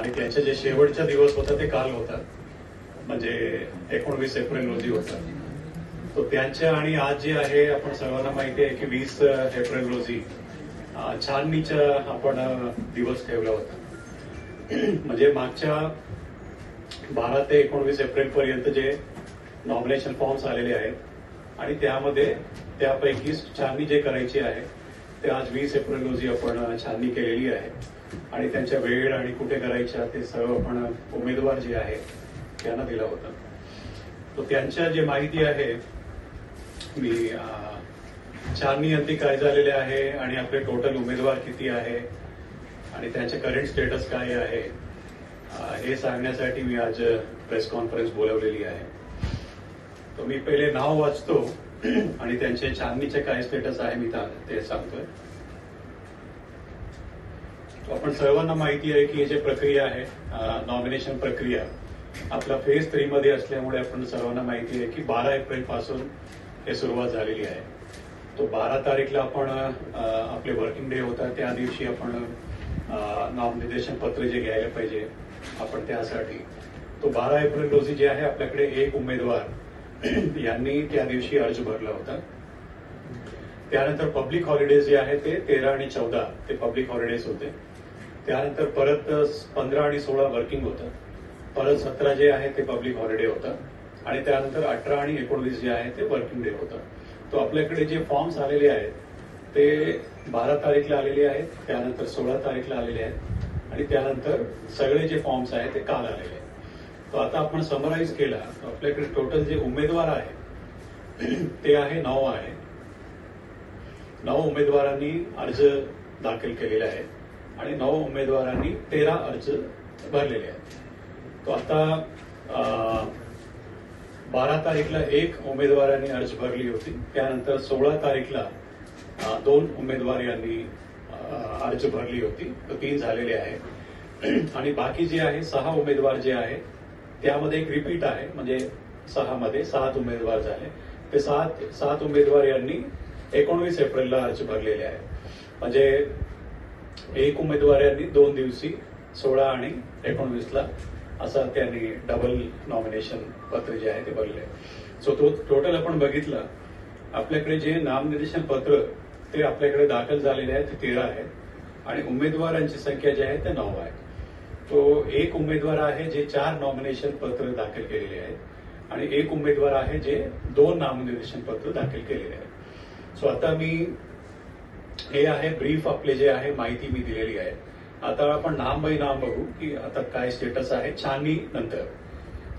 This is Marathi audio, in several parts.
आणि त्यांचे जे शेवटचा दिवस होता ते काल होता म्हणजे एकोणवीस एप्रिल रोजी होता तो त्यांच्या आणि आज जे आहे आपण सर्वांना माहिती आहे की वीस एप्रिल रोजी छाननीचा आपण दिवस ठेवला होता. म्हणजे मागच्या बारा ते एकोणवीस एप्रिल पर्यंत जे नॉमिनेशन फॉर्म्स आलेले आहेत आणि त्यामध्ये त्यापैकी छाननी जे करायची आहे ते आज वीस एप्रिल रोजी आपण छाननी केलेली आहे. आणि त्यांच्या वेळ आणि कुठे करायच्या ते सर्व आपण उमेदवार जे आहे त्यांना दिला होता. तो त्यांच्या जे माहिती आहे मी छाननी अंती काय झालेले आहे आणि आपले टोटल उमेदवार किती आहे आणि त्यांचे करंट स्टेटस काय आहे हे सांगण्यासाठी मी आज प्रेस कॉन्फरन्स बोलवलेली आहे. तर मी पहिले नाव वाचतो. आणि त्यांचे छाननीचे काय स्टेटस आहे मी ते सांगतोय. आपण सर्वांना माहिती आहे की हे जे प्रक्रिया आहे नॉमिनेशन प्रक्रिया आपला फेज थ्री मध्ये असल्यामुळे आपण सर्वांना माहिती आहे की बारा एप्रिलपासून हे सुरुवात झालेली आहे. तो बारा तारीखला आपण आपले वर्किंग डे होता त्या दिवशी आपण नॉमिनेशन पत्र जे घ्यायला पाहिजे आपण त्यासाठी. तो बारा एप्रिल रोजी जे आहे आपल्याकडे एक उमेदवार यांनी त्या दिवशी अर्ज भरला होता. त्यानंतर पब्लिक हॉलिडेज जे आहे ते तेरा आणि चौदा ते पब्लिक हॉलिडेज होते. त्यानंतर परत पंधरा आणि सोळा वर्किंग होतं. परत सतरा जे आहे ते पब्लिक हॉलिडे होतं. आणि त्यानंतर अठरा आणि एकोणवीस जे आहे ते वर्किंग डे होतं. तो आपल्याकडे जे फॉर्म्स आलेले आहेत ते बारा तारीखला आलेले आहेत त्यानंतर सोळा तारीखला आलेले आहेत आणि त्यानंतर सगळे जे फॉर्म्स आहेत ते काल आलेले आहेत. तो आता आपण समराईज केला. आपल्याकडे टोटल जे उमेदवार आहे ते आहे नऊ आहे. नऊ उमेदवारांनी अर्ज दाखल केलेले आहेत आणि नऊ उमेदवारांनी तेरा अर्ज भरलेले आहेत. तो आता बारा तारीखला एक उमेदवारांनी अर्ज भरली होती. त्यानंतर सोळा तारीखला दोन उमेदवार यांनी अर्ज भरली होती. तर तीन झालेले आहेत. आणि बाकी जे आहे सहा उमेदवार जे आहे त्यामध्ये एक रिपीट आहे म्हणजे सहा मध्ये सात उमेदवार झाले. ते सात सात उमेदवार यांनी एकोणवीस एप्रिलला अर्ज भरलेले आहेत. म्हणजे एक उमेदवार यांनी दोन दिवशी सोळा आणि एकोणवीसला असं त्यांनी डबल नॉमिनेशन पत्र जे आहे ते भरले. सो तो टोटल आपण बघितलं आपल्याकडे जे नामनिर्देशन पत्र ते आपल्याकडे दाखल झालेले आहे ते तेरा आहे आणि उमेदवारांची संख्या जी आहे ते नऊ आहे. तो एक उमेदवार आहे जे चार नॉमिनेशन पत्र दाखल केलेले आहेत. आणि एक उमेदवार आहे जे दोन नॉमिनेशन पत्र दाखल केलेले आहेत. सो आता मी हे आहे ब्रीफ आपले जे आहे माहिती मी दिलेली आहे. आता आपण नाम बाय नाम बघू की आता काय स्टेटस आहे छाननी नंतर.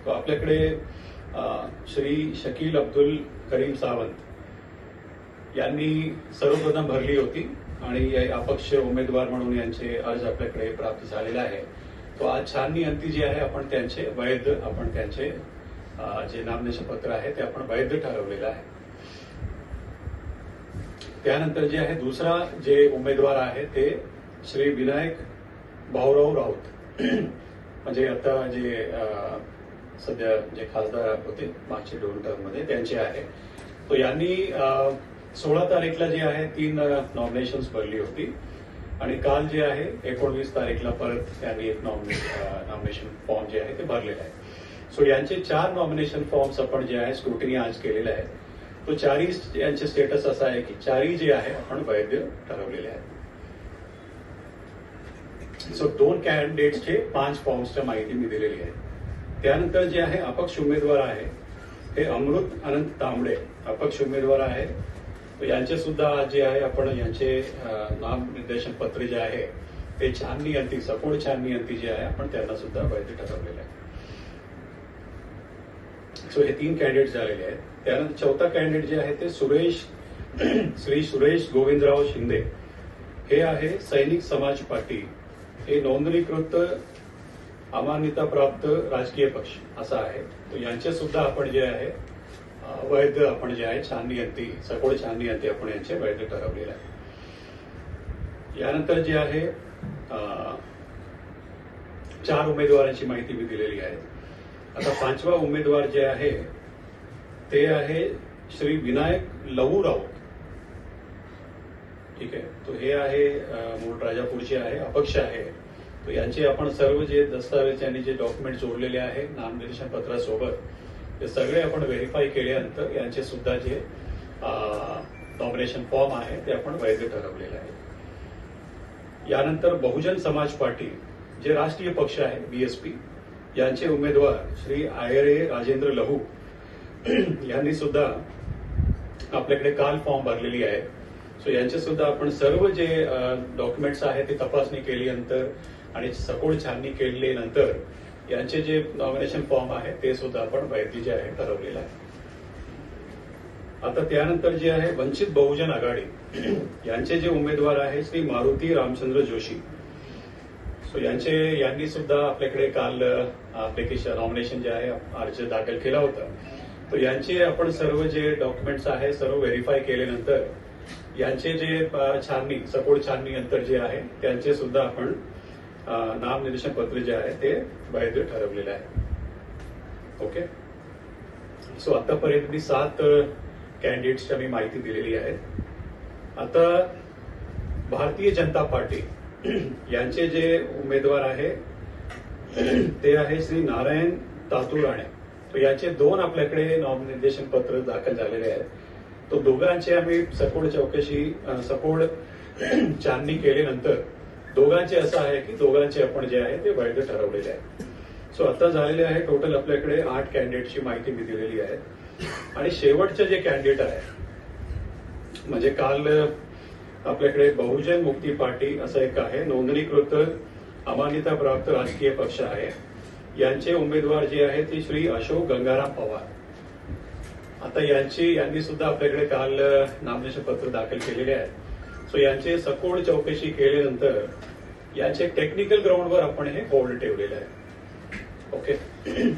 तो आपल्याकडे श्री शकील अब्दुल करीम सावंत यांनी सर्वप्रथम भरली होती आणि अपक्ष उमेदवार म्हणून यांचे अर्ज आपल्याकडे प्राप्त झालेला आहे. तो आज छाननी अंती जे आहे आपण त्यांचे वैध आपण त्यांचे जे नामनिर्देशन पत्र आहे ते आपण वैध ठरवलेलं आहे. त्यानंतर जे आहे दुसरा जे उमेदवार आहे ते श्री विनायक भाऊराव राऊत. म्हणजे आता जे सध्या जे खासदार होते मागच्या दोन टर्ममध्ये त्यांचे आहे. तो यांनी सोळा तारीखला जे आहे तीन नॉमिनेशन्स भरली होती. आणि काल जे आहे एकोणवीस तारीखला परत त्यांनी एक नॉमिनेशन फॉर्म जे आहे ते भरलेलं आहे. सो यांचे चार नॉमिनेशन फॉर्म्स आपण जे आहे स्क्रुटिनी आज केलेले आहे. तो चारही यांचे स्टेटस असा आहे की चारही जे आहे आपण वैध ठरवलेले आहेत. सो दोन कॅन्डिडेट्सचे पाच फॉर्म्सच्या माहिती मी दिलेली आहे. त्यानंतर जे आहे अपक्ष उमेदवार आहे हे अमृत अनंत तांबडे अपक्ष उमेदवार आहे यांचे सुद्धा जे आहे आपण यांचे नामनिर्देशन पत्र जे आहे ते छाननी अंती सपोर्ट छाननी अंती जे आहे आपण त्यांना सुद्धा वैध ठरवलेले आहे. सो हे तीन कॅन्डिडेट झालेले आहेत. त्यानंतर चौथा कॅन्डिडेट जे आहे ते सुरेश श्री सुरेश गोविंदराव शिंदे. हे आहे सैनिक समाज पार्टी. हे नोंदणीकृत अमान्यता प्राप्त राजकीय पक्ष असा आहे. यांचे सुद्धा आपण जे आहे वैध आपण जे आहे छाननी अंती सखोल छाननी अंती आपण यांचे वैध ठरवलेले आहे. यानंतर जे आहे चार उमेदवारांची माहिती मी दिलेली आहे. आता पाचवा उमेदवार जे आहे ते आहे श्री विनायक लहू राऊत. ठीक आहे? तो हे आहे मूळ राजापूरचे आहे अपक्ष आहे. तर यांचे आपण सर्व जे दस्तावेज यांनी जे डॉक्युमेंट जोडलेले आहे नामनिर्देशन पत्रासोबत ते सगळे आपण व्हेरीफाय केल्यानंतर यांचे सुद्धा जे नॉमिनेशन फॉर्म आहे ते आपण वैध ठरवलेले आहे. यानंतर बहुजन समाज पार्टी जे राष्ट्रीय पक्ष आहे बीएसपी यांचे उमेदवार श्री आयरे राजेंद्र लहू यांनी सुद्धा आपल्याकडे काल फॉर्म भरलेली आहे. सो यांचे सुद्धा आपण सर्व जे डॉक्युमेंट्स आहेत ते तपासणी केल्यानंतर आणि सखोल छाननी केल्यानंतर यांचे जे नॉमिनेशन फॉर्म आहे ते सुद्धा आपण माहिती जे आहे ठरवलेलं आहे. आता त्यानंतर जे आहे वंचित बहुजन आघाडी. यांचे जे उमेदवार आहे श्री मारुती रामचंद्र जोशी. सो यांचे यांनी सुद्धा आपल्याकडे काल अप्लिकेशन नॉमिनेशन जे आहे अर्ज दाखल केला होता. तर यांचे आपण सर्व जे डॉक्युमेंट्स आहे सर्व व्हेरीफाय केल्यानंतर यांचे जे छाननी सपोर्ट छाननी नंतर जे आहे त्यांचे सुद्धा आपण नामनिर्देशक नामनिर्देशन पत्र जे आहे ते बाहेर ठरवलेलं आहे. ओके? सो आतापर्यंत मी सात कॅन्डिडेट्सच्या मी माहिती दिलेली आहे आता भारतीय जनता पार्टी यांचे जे उमेदवार आहे ते आहे श्री नारायण तातुराणे. तर याचे दोन आपल्याकडे नॉमिनेशन पत्र दाखल झालेले आहेत. तो दोघांचे आम्ही सपोर्ट चौकशी अ, चांदणी छाननी केल्यानंतर दोघांचे असं आहे की दोघांचे आपण जे आहे ते वैध ठरवलेले आहे सो आता झालेले आहे टोटल आपल्याकडे आठ कॅन्डिडेटची माहिती मी दिलेली आहे. आणि शेवटचे जे कॅन्डिडेट आहे म्हणजे काल आपल्याकडे बहुजन मुक्ती पार्टी असं एक आहे नोंदणीकृत अमान्यता प्राप्त राजकीय पक्ष आहे. यांचे उमेदवार जे आहे ते श्री अशोक गंगाराम पवार. आता यांची यांनी सुद्धा आपल्याकडे काल नामनिर्देशन पत्र दाखल केलेले आहे. सो यांचे सखोल चौकशी केल्यानंतर यांचे टेक्निकल ग्राउंडवर आपण हे होल्ड ठेवलेलं आहे. ओके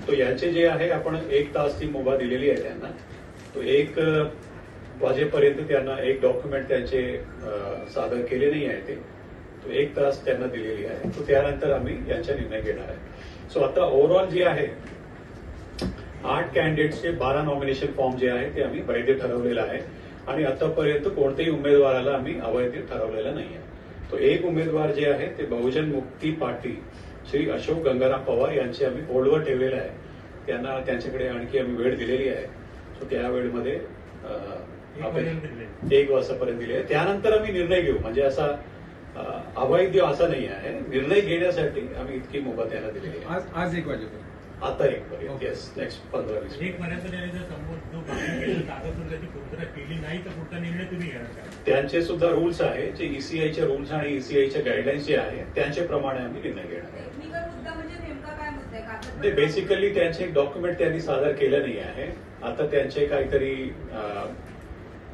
तो यांचे जे आहे आपण एक तास ती मुभा दिलेली आहे त्यांना. तो एक वाजेपर्यंत त्यांना एक डॉक्युमेंट त्यांचे सादर केले नाही आहे ते. तो एक तास त्यांना दिलेली आहे. तो त्यानंतर आम्ही यांचा निर्णय घेणार आहे. सो आता ओव्हरऑल जे आहे आठ कॅन्डिडेटचे बारा नॉमिनेशन फॉर्म जे आहे ते आम्ही वैध ठरवलेलं आहे. आणि आतापर्यंत कोणत्याही उमेदवाराला आम्ही अवैध ठरवलेलं नाही आहे तो एक उमेदवार जे आहे ते बहुजन मुक्ती पार्टी श्री अशोक गंगाराम पवार यांचे आम्ही होल्डवर ठेवलेलं आहे. त्यांना त्यांच्याकडे आणखी आम्ही वेळ दिलेली आहे. सो त्या वेळेमध्ये एक वाजतापर्यंत दिले आहे. त्यानंतर आम्ही निर्णय घेऊ. म्हणजे असा अवैध असा नाही आहे. निर्णय घेण्यासाठी आम्ही इतकी मुभा त्यांना दिलेली आहे. आज आज एक वाजेपर्यंत. आता एक पर्यंत येस नेक्स्ट पंधरा वीस एक महिन्यात जरी जर समोर जो मागणी केलेला कागदपत्राची पूर्तता केली नाही तर पुढचा निर्णय तुम्ही घेणार का? त्यांचे सुद्धा रूल्स आहे जे ईसीआयचे रूल्स आणि ईसीआयच्या गाईडलाईन्स जे आहे त्यांच्याप्रमाणे आम्ही निर्णय घेणार आहे टेक्निकल मुद्दा म्हणजे ते कागदपत्र बेसिकली त्यांचे डॉक्युमेंट त्यांनी सादर केलं नाही आहे. आता त्यांचे काहीतरी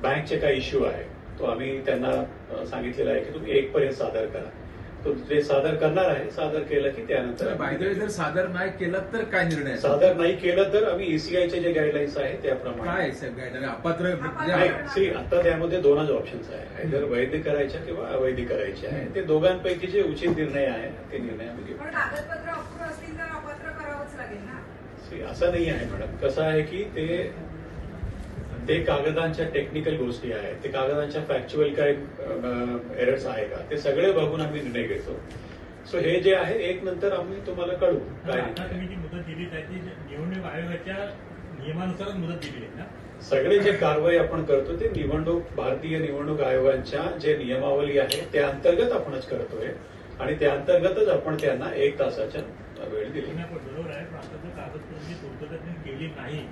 बँकचे काही इश्यू आहे. तो आम्ही त्यांना सांगितलेलं आहे की तुम्ही एक पर्यंत सादर करा. तो जे सादर करणार आहे सादर केलं की त्यानंतर बाय द वे आम्ही- जर सादर नाही केलं तर काय निर्णय आहे? सादर नाही केलं तर आम्ही ईसीआयचे जे गाईडलाईन्स आहे काय त्याप्रमाणे आहे साहेब गाईडलाईन अपात्र नाही सी आता त्यामध्ये दोनच ऑप्शन्स आहे. either वैध करायच्या किंवा अवैध करायचे आहे. ते दोघांपैकी जे उचित निर्णय आहे ते निर्णय आम्ही घेऊ. पण कागदपत्र अपूर्ण असतील तर अपात्र करावंच लागेल ना? See, असं नाही आहे मॅडम कसं आहे की ते ते कागदांच्या टेक्निकल गोष्टी आहेत ते कागदांच्या फॅक्च्युअल काय एरर्स आहे का? ते सगळे बघून आम्ही निर्णय घेतो. सो हे जे आहे एक नंतर आम्ही तुम्हाला कळू काय तुम्ही. जी मुदत दिली त्याची निवडणूक आयोगाच्या नियमानुसारच मुदत दिली आहे ना? सगळे जे कारवाई आपण करतो ते निवडणूक भारतीय निवडणूक आयोगाच्या जे नियमावली आहे त्या अंतर्गत आपणच करतोय. आणि त्या अंतर्गतच आपण त्यांना एक तासाच्या वेळ दिली. बरोबर आहे केली नाही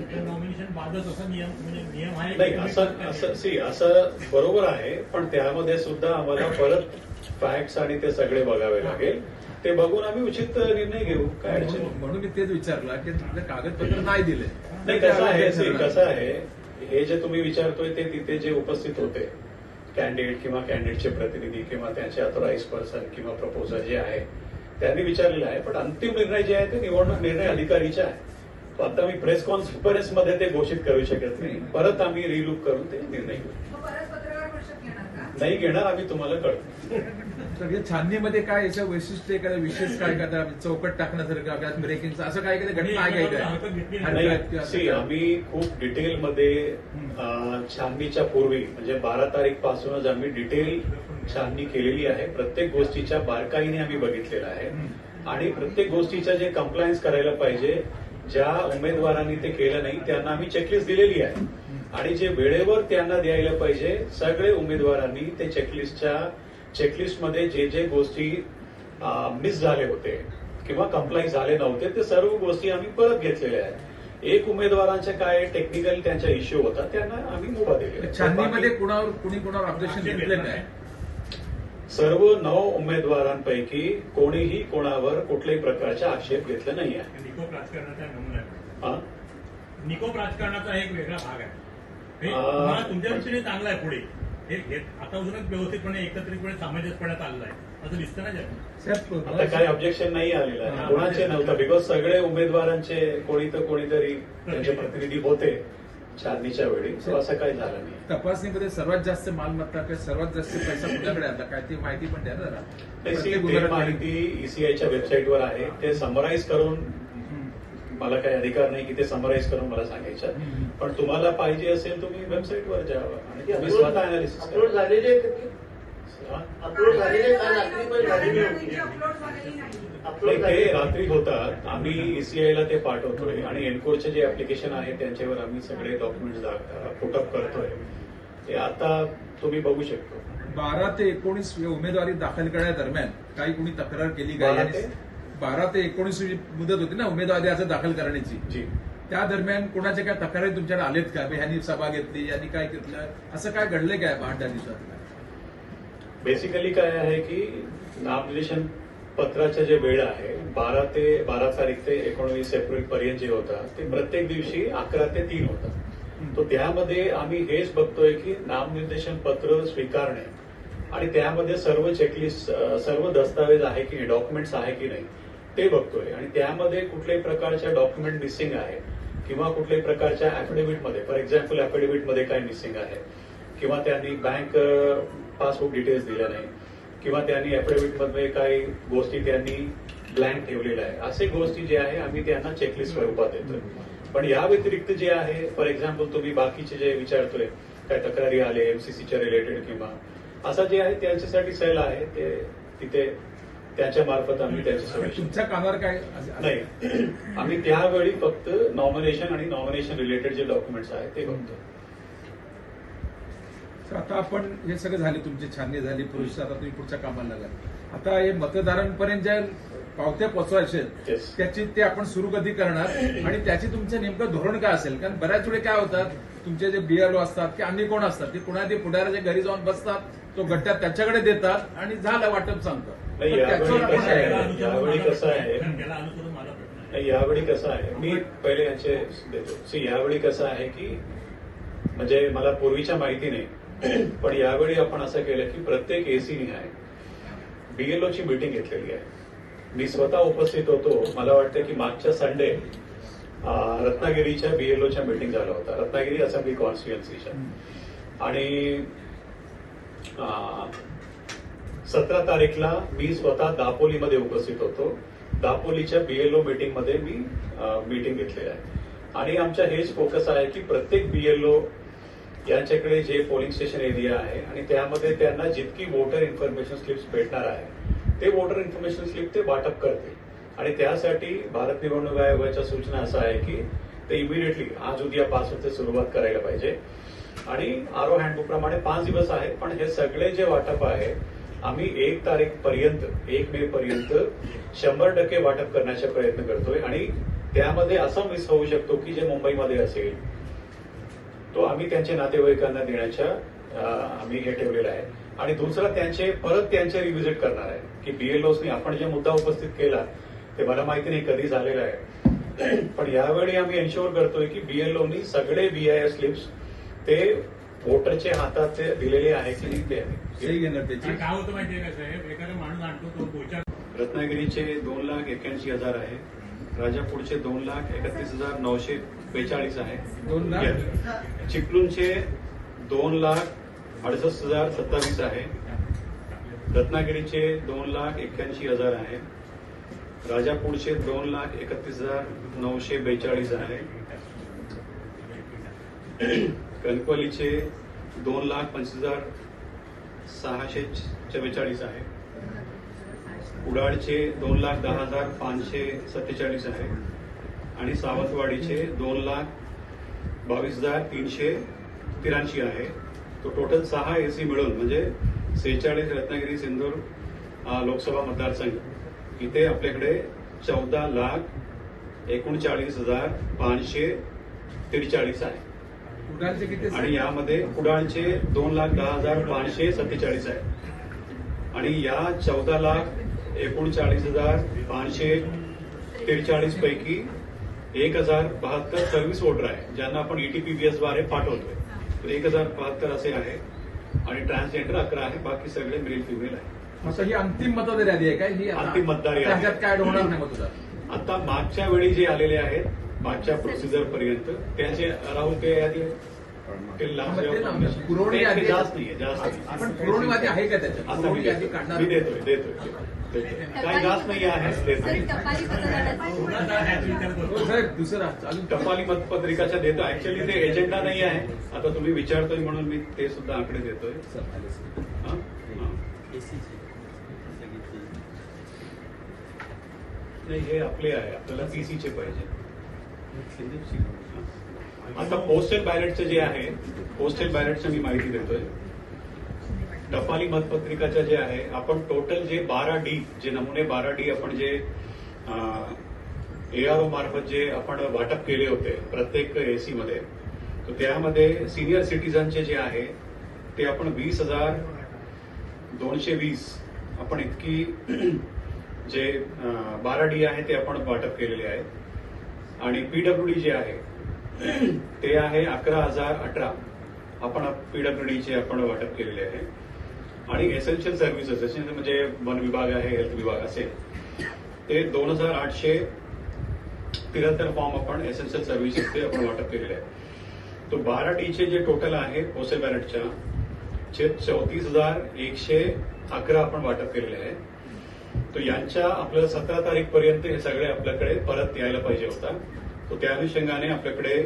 नॉमिनेशन बादच असा नियम म्हणजे नियम आहे नाही असं असं सी असं बरोबर आहे पण त्यामध्ये सुद्धा आम्हाला परत फॅक्ट्स आणि ते सगळे बघावे लागेल. ते बघून आम्ही उचित निर्णय घेऊ. काय अडचण म्हणून मी तेच विचारलं की तुमचं कागदपत्र नाही दिले. नाही कसं आहे कसं आहे हे जे तुम्ही विचारतोय ते तिथे जे उपस्थित होते कॅन्डिडेट किंवा कॅन्डिडेटचे प्रतिनिधी किंवा त्यांचे ऑथोराइज पर्सन किंवा प्रपोजर जे आहे त्यांनी विचारलेलं आहे. पण अंतिम निर्णय जे आहे ते निवडणूक निर्णय अधिकारीचे आहे. आता मी प्रेस कॉन्फरन्समध्ये ते घोषित करू शकत नाही. परत आम्ही रिलूक करून ते निर्णय घेऊ. नाही घेणार आम्ही तुम्हाला कळतो तर या छाननीमध्ये काय याचं वैशिष्ट्य एखादं विशेष काय का आता चौकट टाकण्यासारखं का ब्रेकिंगचं असं काय काय काय? आम्ही खूप डिटेलमध्ये छाननीच्या पूर्वी म्हणजे बारा तारीख पासूनच आम्ही डिटेल छाननी केलेली आहे. प्रत्येक गोष्टीच्या बारकाईने आम्ही बघितलेलं आहे. आणि प्रत्येक गोष्टीच्या जे कंप्लायन्स करायला पाहिजे ज्या उमेदवारांनी ते केलं नाही त्यांना आम्ही चेकलिस्ट दिलेली आहे. आणि जे वेळेवर त्यांना द्यायला पाहिजे सगळे उमेदवारांनी ते चेकलिस्टच्या चेकलिस्टमध्ये जे जे गोष्टी मिस झाले होते किंवा कंप्लाय झाले नव्हते ते सर्व गोष्टी आम्ही परत घेतलेल्या आहेत. एक उमेदवारांच्या काय टेक्निकल त्यांचा इश्यू होता त्यांना आम्ही मुभा दिलेला छाननीमध्ये कुणावर कुणी कुणावर ऑब्जेक्शन घेतलं काय सर्व नऊ उमेदवारांपैकी कोणीही कोणावर कुठल्याही प्रकारचा आक्षेप घेतला नाही आहे. निकोप राजकारणाचा नमुना आहे. हा? निकोप राजकारणाचा एक वेगळा भाग आहे. हे तुमच्या दृष्टीने चांगलं आहे पुढे. हे आता अजूनच व्यवस्थितपणे एकत्रितपणे सामंजस्यपणे चाललं आहे. असं दिसतं ना आता काही ऑब्जेक्शन नाही आलेलं आहे. कोणाचे नव्हतं. बिकॉज सगळे उमेदवारांचे कोणी तर कोणीतरी त्यांचे प्रतिनिधी होते. छाननीच्या वेळी. So असं काही झालं नाही. तपासणीमध्ये सर्वात जास्त मालमत्ता काय सर्वात जास्त पैसा कुणाकडे आला काय ती माहिती पण द्या ना जरा. तशी प्रत्येक ते उमेदवाराकडे- माहिती. ईसीआयच्या वेबसाईटवर आहे. ते समराईज करून. मला काही अधिकार नाही की ते समराईज करून मला सांगायचं. पण तुम्हाला पाहिजे असेल तुम्ही वेबसाईटवर जावं आणि ते स्वतः अनालिसिस अपलोड झालेले ते? रात्री होतात. आम्ही ईसीआयला ते पाठवतोय आणि एनकोडचे जे ऍप्लिकेशन आहे त्यांच्यावर आम्ही सगळे डॉक्युमेंट पुटअप करतोय. ते आता तुम्ही बघू शकतो. बारा ते एकोणीस उमेदवारी दाखल करण्यादरम्यान काही कुणी तक्रार केली काय? बारा ते? बारा ते एकोणीस मुदत होती ना उमेदवारी अर्ज दाखल करण्याची. जी. त्या दरम्यान कोणाच्या काय तक्रारी तुमच्याकडे आलेत का? ह्यांनी सभा घेतली यांनी काय घेतलं? असं काय घडलंय काय दिवसात बेसिकली काय आहे की नामनिर्देशन पत्राचं जे वेळ आहे बारा ते बारा तारीख ते एकोणवीस एप्रिल पर्यंत जे होता ते प्रत्येक दिवशी अकरा ते तीन होता तो त्यामध्ये आम्ही हेच बघतोय की नामनिर्देशन पत्र स्वीकारणे आणि त्यामध्ये सर्व चेकलिस्ट सर्व दस्तावेज आहे की नाही डॉक्युमेंट्स आहे की नाही ते बघतोय. आणि त्यामध्ये कुठल्याही प्रकारच्या डॉक्युमेंट मिसिंग आहे किंवा कुठल्याही प्रकारच्या affidavit मध्ये फॉर एक्झाम्पल affidavit मध्ये काय मिसिंग आहे. किंवा त्यांनी बँक पासबुक डिटेल्स दिल्या नाही. किंवा त्यांनी मध्ये काही गोष्टी त्यांनी ब्लँक ठेवलेल्या आहे असे गोष्टी जे आहे आम्ही त्यांना चेकलिस्ट स्वरूपात देतोय. पण या व्यतिरिक्त जे आहे फॉर एक्झाम्पल तुम्ही बाकीचे जे विचारतोय काय तक्रारी आले एमसीसीच्या रिलेटेड किंवा असं जे आहे त्यांच्यासाठी सेल आहे ते तिथे त्याच्या मार्फत आम्ही त्याचे सोल्युशन तुमच्या कामावर काय नाही. आम्ही त्यावेळी फक्त नॉमिनेशन आणि नॉमिनेशन रिलेटेड जे डॉक्युमेंट्स आहेत ते बघतो. तर आता आपण हे सगळं झाले तुमची छाननी झाली पुरुष आता तुम्ही पुढच्या कामाला लागाल आता हे मतदारांपर्यंत ज्या पावत्या पोचवायचे. त्याची ते आपण सुरू कधी करणार? आणि त्याची तुमचं नेमकं धोरण काय असेल? कारण बऱ्याच वेळी काय होतात तुमचे जे बीएलओ असतात की अन्य कोण असतात ते कुणा ते पुढाऱ्याच्या घरी जाऊन बसतात तो गट्ट्यात त्याच्याकडे देतात आणि झालं वाटप सांगतं नाही, पण यावेळी कसं काय आहे? यावेळी कसं आहे? मी पहिले यांचे देतो. यावेळी कसं आहे की म्हणजे मला पूर्वीच्या माहिती नाही. पण यावेळी आपण असं केलं की प्रत्येक एसीने आहे. बीएलओ ची मीटिंग घेतलेली आहे. मी स्वतः उपस्थित होतो. मला वाटतं की मागच्या संडे रत्नागिरीच्या बीएलओच्या मीटिंग झाला होता. रत्नागिरी असेंब्ली कॉन्स्टिट्युएन्सीच्या आणि सतरा तारीखला मी स्वतः दापोलीमध्ये उपस्थित होतो. दापोलीच्या बीएलओ मीटिंगमध्ये मी मीटिंग घेतलेली आहे. आणि आमच्या हेच फोकस आहे की प्रत्येक बीएलओ यांच्याकडे जे पोलिंग स्टेशन एरिया आहे आणि त्यामध्ये त्यांना जितकी वोटर इन्फॉर्मेशन स्लिप्स भेटणार आहे ते वोटर इन्फॉर्मेशन स्लिप ते वाटप करते आणि त्यासाठी भारत निवडणूक आयोगाच्या सूचना असं आहे की ते इमिडिएटली आज उद्यापासून ते सुरुवात करायला पाहिजे. आणि आरो हँडबुक प्रमाणे पाच दिवस आहेत पण हे सगळे जे वाटप आहे आम्ही एक तारीख पर्यंत एक मे पर्यंत शंभर टक्के वाटप करण्याचा प्रयत्न करतोय. आणि त्यामध्ये असं मिस होऊ शकतो की जे मुंबईमध्ये असेल तो आम्ही त्यांच्या नातेवाईकांना देण्याच्या आम्ही हे ठेवलेलं आहे. आणि दुसरा त्यांचे परत त्यांचे रिव्हिजिट करणार आहे. की बीएलओसनी आपण जे मुद्दा उपस्थित केला ते मला माहिती नाही कधी झालेला आहे. पण यावेळी आम्ही एन्श्योर करतोय की बीएलओनी सगळे बीआयएस स्लिप्स ते वोटरच्या हातात ते दिलेले आहे की नाही ते काय होतं माहितीये का साहेब? एखादा माणूस आणतो तो पोचा रत्नागिरीचे दोन लाख एक्याऐंशी हजार आहे. राजापूरचे दोन लाख एकतीस हजार नऊशे बेचाळीस आहे. दोन लाख? Yes. चिपळूणचे दोन लाख अडुसष्ट हजार सत्तावीस आहे. रत्नागिरीचे दोन लाख एक्क्याऐंशी हजार आहे. राजापूरचे दोन लाख एकतीस हजार नऊशे बेचाळीस आहे. कणकवलीचे दोन लाख पंचवीस हजार सहाशे चव्वेचाळीस आहे. कुडाळचे दोन लाख दहा हजार पाचशे सत्तेचाळीस आहे. आणि सावंतवाडीचे दोन लाख बावीस हजार तीनशे त्र्याऐंशी आहे. तो टोटल सहा एसी मिळून म्हणजे सेहेचाळीस रत्नागिरी सिंदूर अ, लोकसभा मतदारसंघ इथे आपल्याकडे चौदा लाख एकोणचाळीस हजार पाचशे त्रेचाळीस आहे. आणि यामध्ये कुडाळचे दोन लाख दहा हजार पाचशे सत्तेचाळीस आहे. आणि या चौदा लाख एकोणचाळीस हजार पाचशे त्रेचाळीस पैकी एक हजार बहात्तर सर्व्हिस वोटर आहे ज्यांना आपण ईटीपीबीएसद्वारे पाठवतोय. तर एक हजार बहात्तर असे आहे आणि ट्रान्सजेंडर अकरा आहे बाकी सगळे मेल फिमेल आहे. ही अंतिम मतदार यादी आहे काय? ही आता- अंतिम मतदार यादी. काय होणार नाही मतदार आता मागच्या वेळी जे आलेले आहेत मागच्या प्रोसिजर पर्यंत त्याचे राहुल ते यादी पुरवणी जास्त नाहीये जास्त नाही. पण पुरवणी यादी आहे का त्याच्यात? आता मी देतोय देतोय. काही नाही आहे टपाली दुसरा मतपत्रिकाच्या देतो ऍक्च्युली ते एजेंडा नाही आहे आता तुम्ही विचारतोय म्हणून मी ते सुद्धा आकडे देतोय. नाही हे आपले आहे. आपल्याला पीसीचे पाहिजे. आता पोस्टल बॅलेटचं जे आहे पोस्टल बॅलेटचं मी माहिती देतोय. टपाली मतपत्रिकाच्या जे आहे आपण टोटल जे बारा डी जे नमुने बारा डी आपण जे एआरओ मार्फत जे आपण वाटप केले होते प्रत्येक एसी मध्ये तर त्यामध्ये सिनियर सिटीजनचे जे आहे ते आपण वीस हजार दोनशे वीस आपण इतकी जे बारा डी आहे ते आपण वाटप केलेले आहे. आणि पीडब्ल्यूडी जे आहे ते आहे अकरा हजार अठरा आपण पीडब्ल्यूडीचे आपण वाटप केलेले आहे. आणि एसेन्शियल सर्व्हिसेस एसेन्शियल म्हणजे वन विभाग आहे हेल्थ विभाग असेल ते दोन हजार आठशे त्र्याहत्तर फॉर्म आपण एसेन्शियल सर्व्हिसेसचे आपण वाटप केलेले आहे तो बारा टीचे जे टोटल आहे ओसे बॅरेटच्या चे चौतीस हजार एकशे अकरा आपण वाटप केलेले आहे. तो यांच्या आपल्याला सतरा तारीख पर्यंत हे सगळे आपल्याकडे परत यायला पाहिजे होता. तो त्या अनुषंगाने आपल्याकडे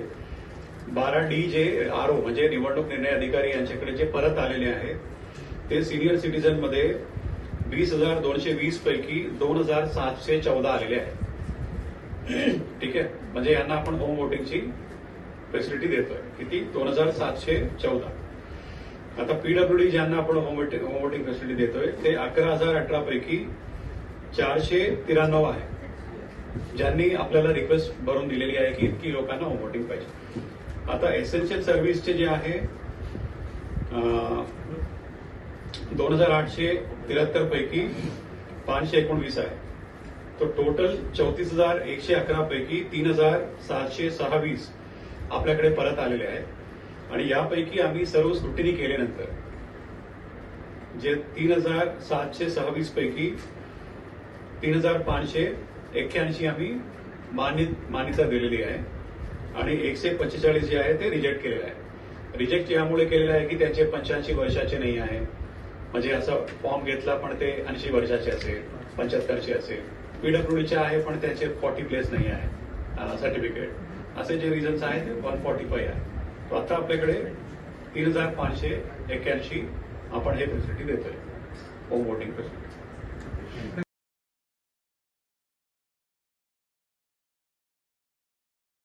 बारा डी जे आर ओ म्हणजे निवडणूक निर्णय अधिकारी यांच्याकडे जे परत आलेले आहेत ते सिनियर सिटीजनमध्ये वीस हजार दोनशे वीस पैकी दोन हजार सातशे चौदा आलेले आहेत. ठीक आहे? म्हणजे यांना आपण होम वोटिंगची फॅसिलिटी देतोय. किती? दोन हजार सातशे चौदा. आता पीडब्ल्यूडी ज्यांना आपण होम वोटिंग फॅसिलिटी देतोय ते अकरा हजार अठरा पैकी चारशे त्र्याण्णव आहे ज्यांनी आपल्याला रिक्वेस्ट भरून दिलेली आहे की इतकी लोकांना होम वोटिंग पाहिजे. आता एसेन्शियल सर्व्हिसचे जे आहे दोन हजार आठशे त्र्याहत्तर पैकी पाचशे एकोणवीस आहे. तो टोटल चौतीस हजार एकशे अकरा पैकी तीन हजार सातशे सहावीस आपल्याकडे परत आलेले आहेत आणि यापैकी आम्ही सर्व स्क्रुटिनी केल्यानंतर जे तीन हजार सातशे सहावीस पैकी तीन हजार पाचशे एक्क्याऐंशी आम्ही मान्य मान्यता दिलेली आहे. आणि एकशे पंचेचाळीस जे आहे ते रिजेक्ट केलेलं आहे. रिजेक्ट यामुळे केलेलं आहे की त्याचे पंच्याऐंशी वर्षाचे नाही आहे. म्हणजे असं फॉर्म घेतला पण ते ऐंशी वर्षाचे असेल पंच्याहत्तरचे असेल. पीडब्ल्यूडीचे आहे पण त्याचे फॉर्टी प्लेस नाही आहे सर्टिफिकेट असे जे रिझन्स आहेत ते वन फॉर्टी फाय आहे. तो आता आपल्याकडे तीन हजार पाचशे एक्क्याऐंशी आपण हे फॅसिलिटी देतोय. Home voting facility